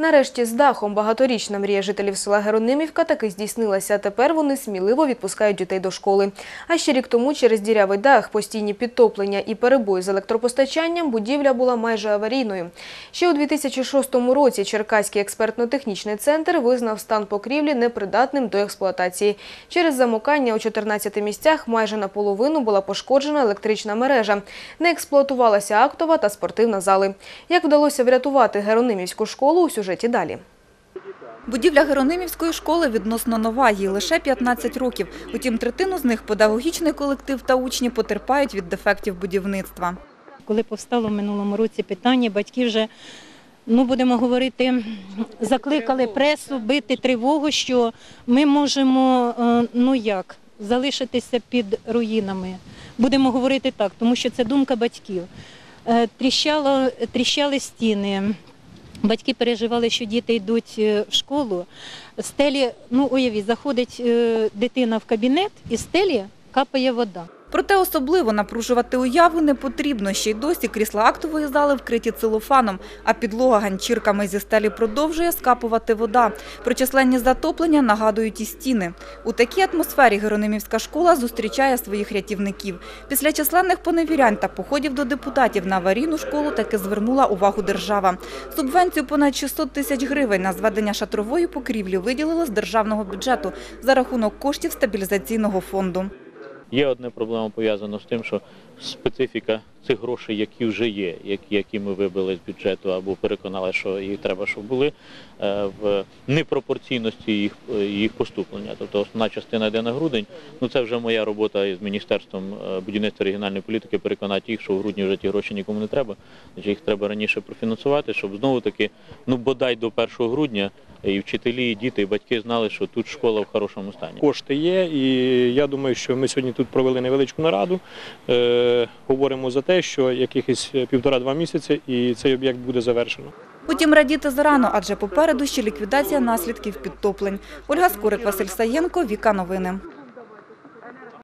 Нарешті з дахом багаторічна мрія жителів села Геронимівка таки здійснилася. Тепер вони сміливо відпускають дітей до школи. А ще рік тому через дірявий дах, постійні підтоплення і перебої з електропостачанням будівля була майже аварійною. Ще у 2006 році Черкаський експертно-технічний центр визнав стан покрівлі непридатним до експлуатації. Через замокання у 14 місцях майже наполовину була пошкоджена електрична мережа. Не експлуатувалася актова та спортивна зали. Як вдалося врятувати Геронимівську школу у сюжеті далі. Будівля Геронимівської школи відносно нова, їй лише 15 років. Утім, третину з них педагогічний колектив та учні потерпають від дефектів будівництва. Коли повстало в минулому році питання, батьки вже, ну будемо говорити, закликали пресу бити тривогу, що ми можемо, е, ну як, залишитися під руїнами. Будемо говорити так, тому що це думка батьків. Е, Тріщало, тріщали стіни. Батьки переживали, що діти йдуть е, в школу. Стелі, ну уявіть, заходить е, дитина в кабінет і стелі капає вода. Проте особливо напружувати уяву не потрібно. Ще й досі крісла актової зали вкриті целофаном, а підлога ганчірками зі стелі продовжує скапувати вода. Про численні затоплення нагадують і стіни. У такій атмосфері Геронимівська школа зустрічає своїх рятівників. Після численних поневірянь та походів до депутатів на аварійну школу таки звернула увагу держава. Субвенцію понад 600 тисяч гривень на зведення шатрової покрівлі виділили з державного бюджету за рахунок коштів стабілізаційного фонду. Є одна проблема пов'язана з тим, що специфіка цих грошей, які вже є, які, ми вибили з бюджету або переконали, що їх треба, щоб були е, в непропорційності їх, їх поступлення. Тобто основна частина йде на грудень. Ну це вже моя робота з міністерством е, будівництва регіональної політики переконати їх, що в грудні вже ті гроші нікому не треба. Їх треба раніше профінансувати, щоб знову таки, ну бодай до 1 грудня і вчителі, і діти, і батьки знали, що тут школа в хорошому стані. Кошти є, і я думаю, що ми сьогодні тут провели невеличку нараду. Е, говоримо за те, що якихось півтора-два місяці і цей об'єкт буде завершено. Утім, радіти зарано, адже попереду ще ліквідація наслідків підтоплень. Ольга Скорик, Василь Саєнко, Віка Новини.